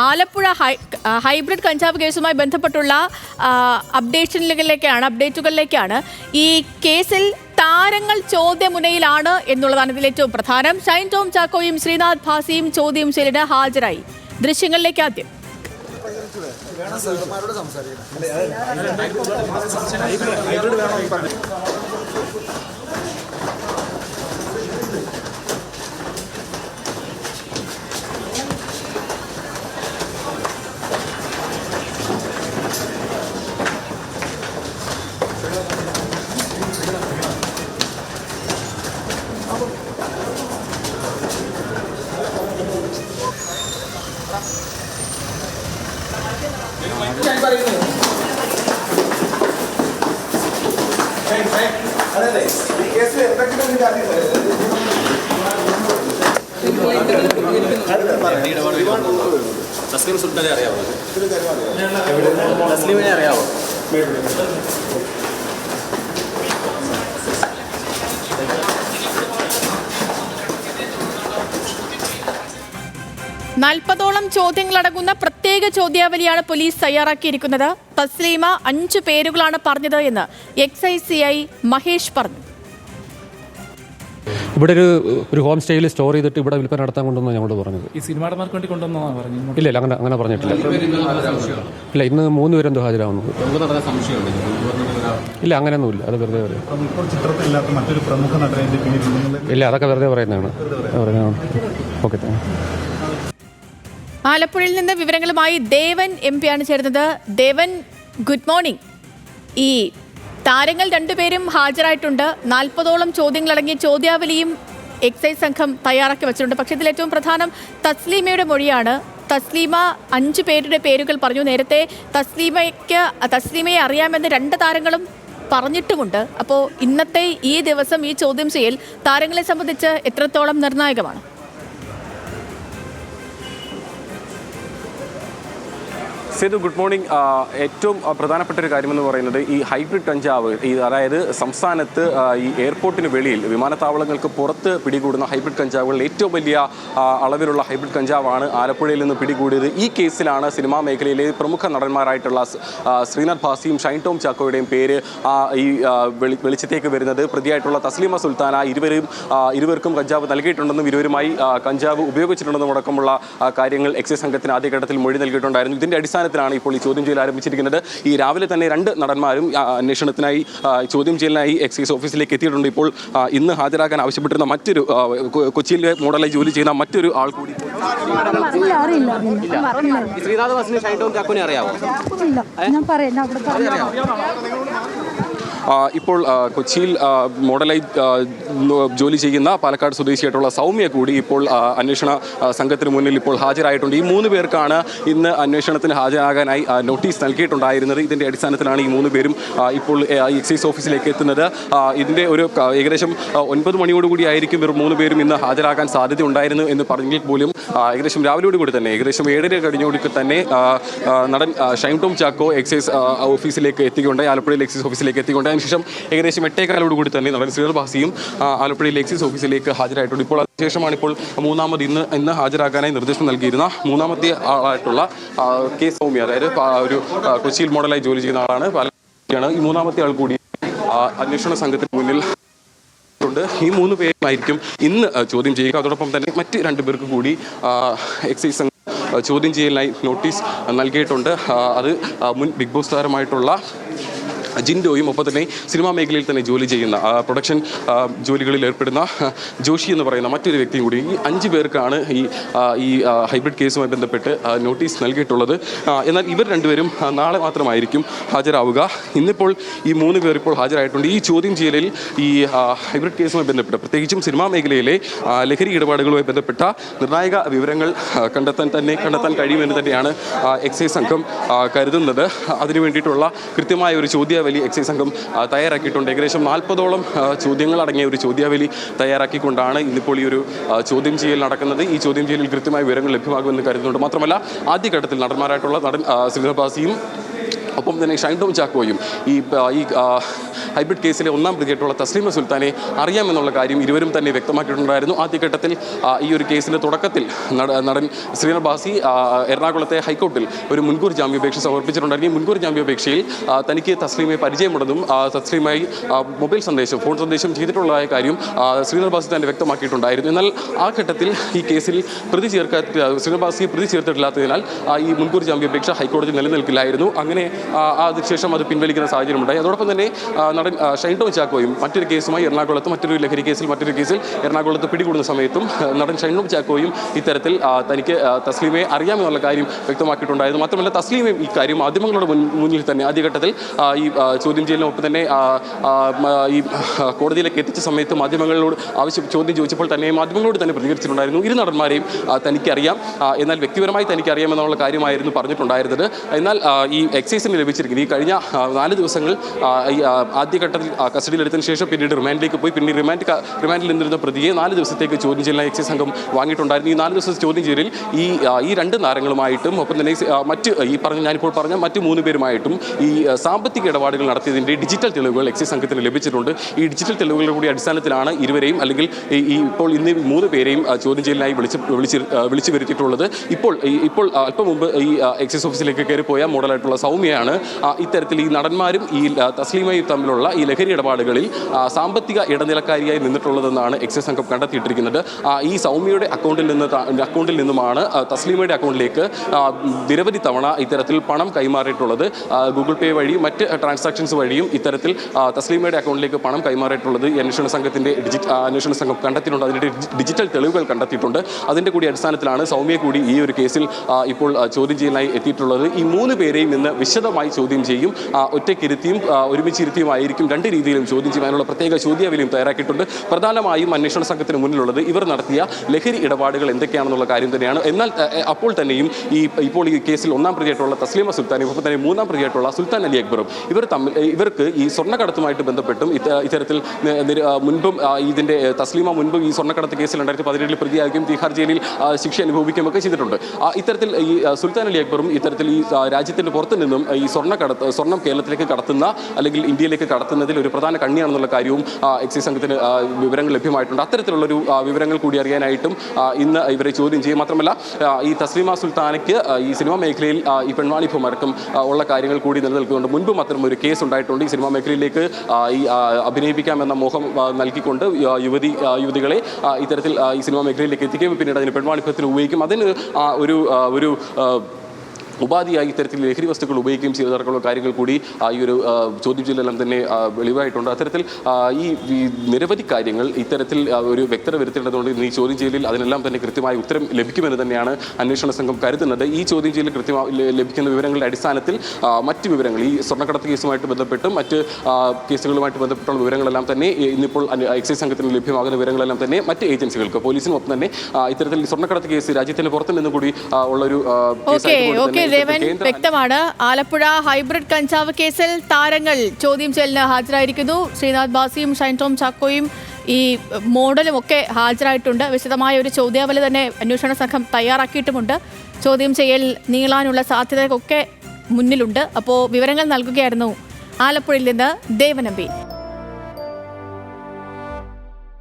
Alappuzha high hybrid കഞ്ചാവ് കേസുമായി ബന്ധപ്പെട്ടുള്ള അപ്ഡേഷനിലേക്കാണ് അപ്ഡേറ്റുകളിലേക്കാണ് ഈ കേസിൽ താരങ്ങൾ ചോദ്യമുനയിലാണ് എന്നുള്ളതാണ് ഇതിൽ ഏറ്റവും പ്രധാനം. ഷൈൻ ടോം ചാക്കോയും ശ്രീനാഥ് ഭാസിയും ചോദ്യം ചെയ്യലിന് ഹാജരായി. ദൃശ്യങ്ങളിലേക്ക് ആദ്യം. തസ്ലീം സുൽത്താനെ അറിയാവോ? തസ്ലിമിനെ അറിയാമോ നാൽപ്പതോളം ചോദ്യങ്ങളടങ്ങുന്ന പ്രത്യേക ചോദ്യാവലിയാണ് പോലീസ് തയ്യാറാക്കിയിരിക്കുന്നത്. തസ്ലീമ അഞ്ചു പേരുകളാണ് പറഞ്ഞത് എന്ന് എക്സൈസ് സി ഐ മഹേഷ് പറഞ്ഞു. ഇവിടെ ഒരു ഒരു ഹോം സ്റ്റേയിൽ സ്റ്റോർ ചെയ്തിട്ട് ഇവിടെ വിൽപ്പന നടത്താൻ കൊണ്ടുവന്നാണ് ഞങ്ങളോട് പറഞ്ഞത്. ഈ സിനിമാടന്മാർക്ക് വേണ്ടി കൊണ്ടുവന്നാണ് പറഞ്ഞു ഇല്ല ഇല്ല അങ്ങനെ അങ്ങനെ പറഞ്ഞിട്ടില്ല. ഇല്ല ഇന്ന് മൂന്ന് പേരെന്തോ സംശയമുണ്ട്. ഇല്ല അങ്ങനെയൊന്നുമില്ല. അത് വെറുതെ പറയും. ഇല്ല അതൊക്കെ വെറുതെ പറയുന്നതാണ്. പറയുന്നതാണ്. ഓക്കെ താങ്ക് ആലപ്പുഴയിൽ നിന്ന് വിവരങ്ങളുമായി ദേവൻ എം പി ആണ് ചേരുന്നത്. ദേവൻ ഗുഡ് മോർണിംഗ് ഈ താരങ്ങൾ രണ്ടുപേരും ഹാജരായിട്ടുണ്ട്. നാൽപ്പതോളം ചോദ്യങ്ങളടങ്ങിയ ചോദ്യാവലിയും എക്സൈസ് സംഘം തയ്യാറാക്കി വെച്ചിട്ടുണ്ട്. പക്ഷേ ഇതിൽ ഏറ്റവും പ്രധാനം തസ്ലീമയുടെ മൊഴിയാണ്. തസ്ലീമ അഞ്ച് പേരുടെ പേരുകൾ പറഞ്ഞു. നേരത്തെ തസ്ലീമയ്ക്ക് തസ്ലീമയെ അറിയാമെന്ന് രണ്ട് താരങ്ങളും പറഞ്ഞിട്ടുമുണ്ട്. അപ്പോൾ ഇന്നത്തെ ഈ ദിവസം ഈ ചോദ്യം ചെയ്യൽ താരങ്ങളെ സംബന്ധിച്ച് എത്രത്തോളം നിർണായകമാണ്? Sethu good morning. ഏറ്റവും പ്രധാനപ്പെട്ട ഒരു കാര്യമെന്ന് പറയുന്നത് ഈ ഹൈബ്രിഡ് കഞ്ചാവ് ഈ അതായത് സംസ്ഥാനത്ത് ഈ എയർപോർട്ടിന് വെളിയിൽ വിമാനത്താവളങ്ങൾക്ക് പുറത്ത് പിടികൂടുന്ന ഹൈബ്രിഡ് കഞ്ചാവുകളിൽ ഏറ്റവും വലിയ അളവിലുള്ള ഹൈബ്രിഡ് കഞ്ചാവാണ് ആലപ്പുഴയിൽ നിന്ന് പിടികൂടിയത്. ഈ കേസിലാണ് സിനിമാ മേഖലയിലെ പ്രമുഖ നടന്മാരായിട്ടുള്ള ശ്രീനാഥ് ഭാസിയും ഷൈൻ ടോം ചാക്കോയുടെയും പേര് ഈ വെളിച്ചത്തേക്ക് വരുന്നത്. പ്രതിയായിട്ടുള്ള തസ്ലീമ സുൽത്താന ഇരുവരും ഇരുവർക്കും കഞ്ചാവ് നൽകിയിട്ടുണ്ടെന്നും ഇരുവരുമായി കഞ്ചാവ് ഉപയോഗിച്ചിട്ടുണ്ടെന്നും അടക്കമുള്ള കാര്യങ്ങൾ എക്സൈസ് സംഘത്തിന് ആദ്യഘട്ടത്തിൽ മൊഴി നൽകിയിട്ടുണ്ടായിരുന്നു. ഇതിന്റെ ഇതിന്റെ അടിസ്ഥാനത്തിലാണ് ഇപ്പോൾ ഈ ചോദ്യം ചെയ്യൽ ആരംഭിച്ചിരിക്കുന്നത്. ഈ രാവിലെ തന്നെ രണ്ട് നടന്മാരും അന്വേഷണത്തിനായി ചോദ്യം ചെയ്യലിനായി എക്സൈസ് ഓഫീസിലേക്ക് എത്തിയിട്ടുണ്ട്. ഇപ്പോൾ ഇന്ന് ഹാജരാക്കാൻ ആവശ്യപ്പെട്ടിരുന്ന മറ്റൊരു കൊച്ചിയിലെ മോഡലായി ജോലി ചെയ്യുന്ന മറ്റൊരു ആൾ കൂടി ശ്രീനാഥ് അറിയാമോ ഞാൻ പറയാം ഞാൻ അവിടെ പറഞ്ഞു ആ, ഇപ്പോൾ കൊച്ചിയിൽ മോഡലായി ജോലി ചെയ്യുന്ന പാലക്കാട് സ്വദേശിയായിട്ടുള്ള സൗമ്യ കൂടി ഇപ്പോൾ അന്വേഷണ സംഘത്തിന് മുന്നിൽ ഇപ്പോൾ ഹാജരായിട്ടുണ്ട്. ഈ മൂന്ന് പേർക്കാണ് ഇന്ന് അന്വേഷണത്തിന് ഹാജരാകാനായി നോട്ടീസ് നൽകിയിട്ടുണ്ടായിരുന്നത്. ഇതിന്റെ അടിസ്ഥാനത്തിലാണ് ഈ മൂന്ന് പേരും ഇപ്പോൾ എക്സൈസ് ഓഫീസിലേക്ക് എത്തുന്നത്. ഇതിന്റെ ഒരു ഏകദേശം ഒൻപത് മണിയോടുകൂടി ആയിരിക്കും ഇവർ മൂന്ന് പേരും ഇന്ന് ഹാജരാകാൻ സാധ്യത ഉണ്ടായിരുന്നു എന്ന് പറഞ്ഞെങ്കിൽ പോലും ഏകദേശം രാവിലെയോടുകൂടി തന്നെ ഏകദേശം ഏഴര കഴിഞ്ഞോടുക്ക് തന്നെ നടൻ ഷൈം ടോം ചാക്കോ എക്സൈസ് ഓഫീസിലേക്ക് എത്തിക്കൊണ്ട് ആലപ്പുഴയിൽ എക്സൈസ് ഓഫീസിലേക്ക് എത്തിക്കൊണ്ടായി അതിനുശേഷം ഏകദേശം എട്ടേക്കാലോട് കൂടി തന്നെ നടൻ ശ്രീധർ ഭാസിയും ആലപ്പുഴയിലെ എക്സൈസ് ഓഫീസിലേക്ക് ഹാജരായിട്ടുണ്ട്. ഇപ്പോൾ അതിനുശേഷമാണ് ഇപ്പോൾ മൂന്നാമത് ഇന്ന് ഇന്ന് ഹാജരാക്കാനായി നിർദ്ദേശം നൽകിയിരുന്ന മൂന്നാമത്തെ ആളായിട്ടുള്ള കെ സൗമ്യ അതായത് ഒരു കൊച്ചിയിൽ മോഡലായി ജോലി ചെയ്യുന്ന ആളാണ്. പാലക്കാടാണ് ഈ മൂന്നാമത്തെ ആൾ കൂടി അന്വേഷണ സംഘത്തിന് മുന്നിൽ ഉണ്ട്. ഈ മൂന്ന് പേരുമായിരിക്കും ഇന്ന് ചോദ്യം ചെയ്യുക. അതോടൊപ്പം തന്നെ മറ്റ് രണ്ട് പേർക്ക് കൂടി എക്സൈസ് ചോദ്യം ചെയ്യലിനായി നോട്ടീസ് നൽകിയിട്ടുണ്ട്. അത് മുൻ ബിഗ് ബോസ് താരമായിട്ടുള്ള ജിൻഡോയും ഒപ്പം തന്നെ സിനിമാ മേഖലയിൽ തന്നെ ജോലി ചെയ്യുന്ന പ്രൊഡക്ഷൻ ജോലികളിൽ ഏർപ്പെടുന്ന ജോഷി എന്ന് പറയുന്ന മറ്റൊരു വ്യക്തിയും കൂടി ഈ അഞ്ച് പേർക്കാണ് ഈ ഈ ഹൈബ്രിഡ് കേസുമായി ബന്ധപ്പെട്ട് നോട്ടീസ് നൽകിയിട്ടുള്ളത്. എന്നാൽ ഇവർ രണ്ടുപേരും നാളെ മാത്രമായിരിക്കും ഹാജരാവുക. ഇന്നിപ്പോൾ ഈ മൂന്ന് പേർ ഇപ്പോൾ ഹാജരായിട്ടുണ്ട്. ഈ ചോദ്യം ചെയ്യലിൽ ഈ ഹൈബ്രിഡ് കേസുമായി ബന്ധപ്പെട്ട് പ്രത്യേകിച്ചും സിനിമാ മേഖലയിലെ ലഹരി ഇടപാടുകളുമായി ബന്ധപ്പെട്ട നിർണായക വിവരങ്ങൾ കണ്ടെത്താൻ തന്നെ കണ്ടെത്താൻ കഴിയുമെന്ന് തന്നെയാണ് എക്സൈസ് സംഘം കരുതുന്നത്. അതിനു വേണ്ടിയിട്ടുള്ള കൃത്യമായ ഒരു ചോദ്യാവലി എക്സൈസ് സംഘം തയ്യാറാക്കിയിട്ടുണ്ട്. ഏകദേശം നാൽപ്പതോളം ചോദ്യങ്ങൾ അടങ്ങിയ ഒരു ചോദ്യാവലി തയ്യാറാക്കിക്കൊണ്ടാണ് ഇന്നിപ്പോൾ ഈ ഒരു ചോദ്യം ചെയ്യൽ നടക്കുന്നത്. ഈ ചോദ്യം ചെയ്യലിൽ കൃത്യമായ വിവരങ്ങൾ ലഭ്യമാകുമെന്ന് കരുതുന്നുണ്ട്. മാത്രമല്ല ആദ്യഘട്ടത്തിൽ നടന്മാരായിട്ടുള്ള നടൻ ശ്രീധർ ശ്രീധർബാസിയും ഒപ്പം തന്നെ ഷൈൻ ടോം ചാക്കോയും ഈ ഈ ഹൈബ്രിഡ് കേസിലെ ഒന്നാം പ്രതിയായിട്ടുള്ള തസ്ലീമ സുൽത്താനെ അറിയാമെന്നുള്ള കാര്യം ഇരുവരും തന്നെ വ്യക്തമാക്കിയിട്ടുണ്ടായിരുന്നു. ആദ്യഘട്ടത്തിൽ ഈ ഒരു കേസിന്റെ തുടക്കത്തിൽ നട- നടൻ ശ്രീനാഥ് ബാസി എറണാകുളത്തെ ഹൈക്കോർട്ടിൽ ഒരു മുൻകൂർ ജാമ്യാപേക്ഷ സമർപ്പിച്ചിട്ടുണ്ടായിരുന്നു. ഈ മുൻകൂർ ജാമ്യാപേക്ഷയിൽ തനിക്ക് തസ്ലീമയെ പരിചയമുണ്ടെന്നും തസ്ലീമായി മൊബൈൽ സന്ദേശം ഫോൺ സന്ദേശം ചെയ്തിട്ടുള്ളതായ കാര്യം ശ്രീനാഥ് ബാസി തന്നെ വ്യക്തമാക്കിയിട്ടുണ്ടായിരുന്നു. എന്നാൽ ആ ഘട്ടത്തിൽ ഈ കേസിൽ പ്രതി ചേർക്കാത്ത ശ്രീനാഥ് ബാസിയെ പ്രതി ചേർത്തിട്ടില്ലാത്തതിനാൽ ഈ മുൻകൂർ ജാമ്യാപേക്ഷ ഹൈക്കോടതി നിലനിൽക്കില്ലായിരുന്നു. അങ്ങനെ അതിനുശേഷം അത് പിൻവലിക്കുന്ന സാഹചര്യമുണ്ടായി. അതോടൊപ്പം തന്നെ നടൻ ഷൈൻടോ ചാക്കോയും മറ്റൊരു കേസുമായി എറണാകുളത്ത് മറ്റൊരു ലഹരി കേസിൽ മറ്റൊരു കേസിൽ എറണാകുളത്ത് പിടികൂടുന്ന സമയത്തും നടൻ ഷൈൻടോ ചാക്കോയും ഇത്തരത്തിൽ തനിക്ക് തസ്ലീമയെ അറിയാമെന്നുള്ള കാര്യം വ്യക്തമാക്കിയിട്ടുണ്ടായിരുന്നു. മാത്രമല്ല തസ്ലീമയും ഈ കാര്യം മാധ്യമങ്ങളുടെ മുന്നിൽ തന്നെ ആദ്യഘട്ടത്തിൽ ഈ ചോദ്യം ചെയ്യലിനൊപ്പം തന്നെ ഈ കോടതിയിലേക്ക് എത്തിച്ച സമയത്ത് മാധ്യമങ്ങളോട് ആവശ്യം ചോദ്യം ചോദിച്ചപ്പോൾ തന്നെ മാധ്യമങ്ങളോട് തന്നെ പ്രതികരിച്ചിട്ടുണ്ടായിരുന്നു. ഇരു നടന്മാരെയും തനിക്കറിയാം എന്നാൽ വ്യക്തിപരമായി തനിക്കറിയാമെന്നുള്ള കാര്യമായിരുന്നു പറഞ്ഞിട്ടുണ്ടായിരുന്നത്. എന്നാൽ ഈ എക്സൈസിന് ലഭിച്ചിരിക്കുന്നത് ഈ കഴിഞ്ഞ നാല് ദിവസങ്ങൾ ആദ്യഘട്ടത്തിൽ കസ്റ്റഡിയിലെടുത്തതിന് ശേഷം പിന്നീട് റിമാൻഡിലേക്ക് പോയി. പിന്നീട് റിമാൻഡ് റിമാൻഡിൽ നിന്നിരുന്ന പ്രതിയെ നാല് ദിവസത്തേക്ക് ചോദ്യം ചെയ്യലിനായി എക്സൈസ് സംഘം വാങ്ങിയിട്ടുണ്ടായിരുന്നു. ഈ നാല് ദിവസത്തെ ചോദ്യം ചെയ്യലിൽ ഈ ഈ രണ്ട് താരങ്ങളുമായിട്ടും ഒപ്പം തന്നെ മറ്റ് ഈ പറഞ്ഞ ഞാനിപ്പോൾ പറഞ്ഞ മറ്റ് മൂന്ന് പേരുമായിട്ടും ഈ സാമ്പത്തിക ഇടപാടുകൾ നടത്തിയതിന്റെ ഡിജിറ്റൽ തെളിവുകൾ എക്സൈസ് സംഘത്തിന് ലഭിച്ചിട്ടുണ്ട്. ഈ ഡിജിറ്റൽ തെളിവുകളുടെ കൂടി അടിസ്ഥാനത്തിലാണ് ഇരുവരെയും അല്ലെങ്കിൽ ഈ- ഇപ്പോൾ ഇന്ന് മൂന്ന് പേരെയും ചോദ്യം ചെയ്യലിനായി വിളിച്ച് വിളിച്ച് വിളിച്ചു വരുത്തിയിട്ടുള്ളത്. ഇപ്പോൾ ഇപ്പോൾ അല്പം മുമ്പ് ഈ എക്സൈസ് ഓഫീസിലേക്ക് കയറിപ്പോയ മോഡലായിട്ടുള്ള സൗമ്യയാണ് ആ, ഇത്തരത്തിൽ ഈ നടന്മാരും ഈ തസ്ലീമയും തമ്മിലുള്ള ഈ ലഹരി ഇടപാടുകളിൽ സാമ്പത്തിക ഇടനിലക്കാരിയായി നിന്നിട്ടുള്ളതെന്നാണ് എക്സൈസ് സംഘം കണ്ടെത്തിയിട്ടിരിക്കുന്നത്. ഈ സൗമ്യയുടെ അക്കൗണ്ടിൽ നിന്ന് അക്കൗണ്ടിൽ നിന്നുമാണ് തസ്ലീമയുടെ അക്കൗണ്ടിലേക്ക് നിരവധി തവണ ഇത്തരത്തിൽ പണം കൈമാറിയിട്ടുള്ളത്. ഗൂഗിൾ പേ വഴി മറ്റ് ട്രാൻസാക്ഷൻസ് വഴിയും ഇത്തരത്തിൽ തസ്ലീമയുടെ അക്കൗണ്ടിലേക്ക് പണം കൈമാറിയിട്ടുള്ളത് ഈ അന്വേഷണ സംഘത്തിന്റെ അന്വേഷണ സംഘം കണ്ടെത്തിയിട്ടുണ്ട്. അതിന്റെ ഡിജിറ്റൽ തെളിവുകൾ കണ്ടെത്തിയിട്ടുണ്ട്. അതിന്റെ കൂടി അടിസ്ഥാനത്തിലാണ് സൗമ്യ കൂടി ഈ ഒരു കേസിൽ ഇപ്പോൾ ചോദ്യം ചെയ്യലിനായി എത്തിയിട്ടുള്ളത്. ഈ മൂന്ന് പേരെയും ഇന്ന് വിശദമായി ചോദ്യം ചെയ്യും. ഒറ്റയ്ക്കിരുത്തിയും ഒരുമിച്ചിരുത്തിയുമായിരിക്കും രണ്ട് രീതിയിലും ചോദ്യം ചെയ്യാനുള്ള പ്രത്യേക ചോദ്യാവലിയും തയ്യാറാക്കിയിട്ടുണ്ട്. പ്രധാനമായും അന്വേഷണ സംഘത്തിന് മുന്നിലുള്ളത് ഇവർ നടത്തിയ ലഹരി ഇടപാടുകൾ എന്തൊക്കെയാണെന്നുള്ള കാര്യം തന്നെയാണ്. എന്നാൽ അപ്പോൾ തന്നെയും ഈ ഇപ്പോൾ ഈ കേസിൽ ഒന്നാം പ്രതിയായിട്ടുള്ള തസ്ലീമ സുൽത്താനും ഒപ്പം തന്നെ മൂന്നാം പ്രതിയായിട്ടുള്ള സുൽത്താൻ അലി അക്ബറും ഇവർ തമ്മിൽ ഇവർക്ക് ഈ സ്വർണക്കടത്തുമായിട്ട് ബന്ധപ്പെട്ടും ഇത്ത- ഇത്തരത്തിൽ മുൻപും ഇതിന്റെ തസ്ലീമ മുൻപും ഈ സ്വർണക്കടത്ത് കേസിൽ രണ്ടായിരത്തി പതിനേഴിൽ പ്രതിയാകുകയും തിഹാർ ജയിലിൽ ശിക്ഷ അനുഭവിക്കുകയും ഒക്കെ ചെയ്തിട്ടുണ്ട് ഇത്തരത്തിൽ ഈ സുൽത്താൻ അലി അക്ബറും ഇത്തരത്തിൽ ഈ രാജ്യത്തിന്റെ പുറത്തു നിന്നും സ്വർണക്കടത്ത് സ്വർണം കേരളത്തിലേക്ക് കടത്തുന്ന അല്ലെങ്കിൽ ഇന്ത്യയിലേക്ക് കടത്തുന്നതിൽ ഒരു പ്രധാന കണ്ണിയാണെന്നുള്ള കാര്യവും എക്സൈസ് സംഘത്തിന് വിവരങ്ങൾ ലഭ്യമായിട്ടുണ്ട്. അത്തരത്തിലുള്ളൊരു വിവരങ്ങൾ കൂടി അറിയാനായിട്ടും ഇന്ന് ഇവരെ ചോദ്യം ചെയ്യും. മാത്രമല്ല ഈ തസ്ലിമ സുൽത്താനയ്ക്ക് ഈ സിനിമാ മേഖലയിൽ ഈ പെൺവാണി ഭൂമർക്കും ഉള്ള കാര്യങ്ങൾ കൂടി നിലനിൽക്കുന്നുണ്ട്. മുൻപും അത്തരം ഒരു കേസ് ഉണ്ടായിട്ടുണ്ട്. ഈ സിനിമാ മേഖലയിലേക്ക് ഈ അഭിനയിപ്പിക്കാമെന്ന മോഹം നൽകിക്കൊണ്ട് യുവതി യുവതികളെ ഇത്തരത്തിൽ ഈ സിനിമാ മേഖലയിലേക്ക് എത്തിക്കുകയും പിന്നീട് അതിന് പെൺവാണിഭത്തിന് ഉപയോഗിക്കും. അതിന് ഒരു ഒരു ഉപാധിയായി ഇത്തരത്തിൽ ലഹരി വസ്തുക്കൾ ഉപയോഗിക്കുകയും ചെയ്തതടക്കമുള്ള കാര്യങ്ങൾ കൂടി ഈ ഒരു ചോദ്യം ചെയ്യലെല്ലാം തന്നെ വെളിവായിട്ടുണ്ട്. അത്തരത്തിൽ ഈ നിരവധി കാര്യങ്ങൾ ഇത്തരത്തിൽ ഒരു വ്യക്തത വരുത്തേണ്ടതുകൊണ്ട് ഈ ചോദ്യം ചെയ്യലിൽ അതിനെല്ലാം തന്നെ കൃത്യമായി ഉത്തരം ലഭിക്കുമെന്ന് തന്നെയാണ് അന്വേഷണ സംഘം കരുതുന്നത്. ഈ ചോദ്യം ചെയ്യലിൽ കൃത്യമായി ലഭിക്കുന്ന വിവരങ്ങളുടെ അടിസ്ഥാനത്തിൽ മറ്റ് വിവരങ്ങൾ ഈ സ്വർണക്കടത്ത് കേസുമായിട്ട് ബന്ധപ്പെട്ടും മറ്റ് കേസുകളുമായിട്ട് ബന്ധപ്പെട്ടുള്ള വിവരങ്ങളെല്ലാം തന്നെ ഇന്നിപ്പോൾ എക്സൈസ് സംഘത്തിന് ലഭ്യമാകുന്ന വിവരങ്ങളെല്ലാം തന്നെ മറ്റ് ഏജൻസികൾക്ക് പോലീസിനും ഒപ്പം തന്നെ ഇത്തരത്തിൽ സ്വർണക്കടത്ത് കേസ് രാജ്യത്തിന് പുറത്തു നിന്നും കൂടി ഉള്ള ഉള്ളൊരു ദേവൻ വ്യക്തമാണ്. ആലപ്പുഴ ഹൈബ്രിഡ് കഞ്ചാവ് കേസിൽ താരങ്ങൾ ചോദ്യം ചെയ്യലിന് ഹാജരായിരിക്കുന്നു. ശ്രീനാഥ് ബാസിയും ഷൈൻ ടോം ചാക്കോയും ഈ മോഡലും ഒക്കെ ഹാജരായിട്ടുണ്ട്. വിശദമായ ഒരു ചോദ്യാവലി തന്നെ അന്വേഷണ സംഘം തയ്യാറാക്കിയിട്ടുമുണ്ട്. ചോദ്യം ചെയ്യൽ നീളാനുള്ള സാധ്യതയൊക്കെ മുന്നിലുണ്ട്. അപ്പോൾ വിവരങ്ങൾ നൽകുകയായിരുന്നു ആലപ്പുഴയിൽ നിന്ന് ദേവനമ്പി.